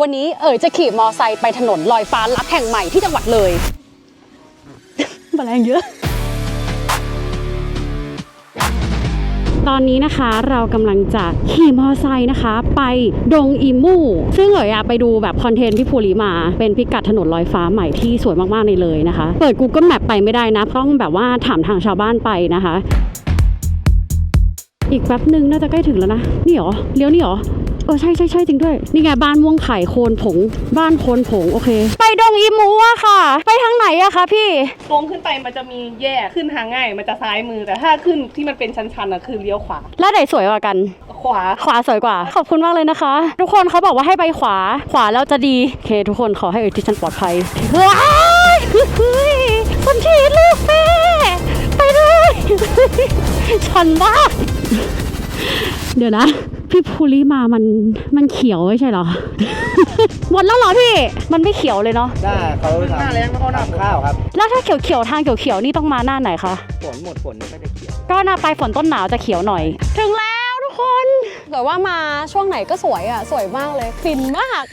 วันนี้เอ๋ยจะขี่มอไซค์ไปถนนลอยฟ้าลับแห่งใหม่ที่จังหวัดเลย แมลงเยอะ ตอนนี้นะคะเรากำลังจะขี่มอไซค์นะคะ ไปดงอีมู ซึ่งเอ๋ยอะไปดูแบบคอนเทนต์พี่ภูริมา เป็นพิกัดถนนลอยฟ้าใหม่ที่สวยมากๆในเลยนะคะ เปิด Google Map ไปไม่ได้นะ ต้องแบบว่าถามทางชาวบ้านไปนะคะ อีกแป๊บหนึ่งน่าจะใกล้ถึงแล้วนะ นี่หรอ เลี้ยวนี่หรอ เออใช่ใช่ใช่จริงด้วย นี่ไงบ้านม่วงไข่โคนผง บ้านโคนผงโอเค ไปดงอีมูอะค่ะ ไปทางไหนอะคะพี่ ตรงขึ้นไปมันจะมีแยกขึ้นทางง่าย มันจะซ้ายมือแต่ถ้าขึ้นที่มันเป็นชันๆอะคือเลี้ยวขวา แล้วไหนสวยกว่ากัน ขวา ขวาสวยกว่า ขอบคุณมากเลยนะคะ ทุกคนเขาบอกว่าให้ไปขวา ขวาแล้วจะดีโอเค ทุกคนขอให้เอทิชันปลอดภัยว้ายเฮ้ยคนทีลูกแม่ไปเลยชันมากเดี๋ยวนะ พี่ภูริมามันมันเขียวไม่ใช่เหรอ หมดแล้วเหรอพี่ มันไม่เขียวเลยเนาะ หน้าเขาทำหน้าแล้งเขาหน้าทำข้าวครับแล้วถ้าเขียวเขียวๆทางเขียวเขียวๆนี่ต้องมาหน้าไหนคะ ฝนหมดฝนก็จะเขียวก็หน้าปลายฝนต้นหนาวจะเขียวหน่อย ถึงแล้วทุกคนแต่ว่ามาช่วงไหนก็สวยอะ สวยมากเลย ฟินมาก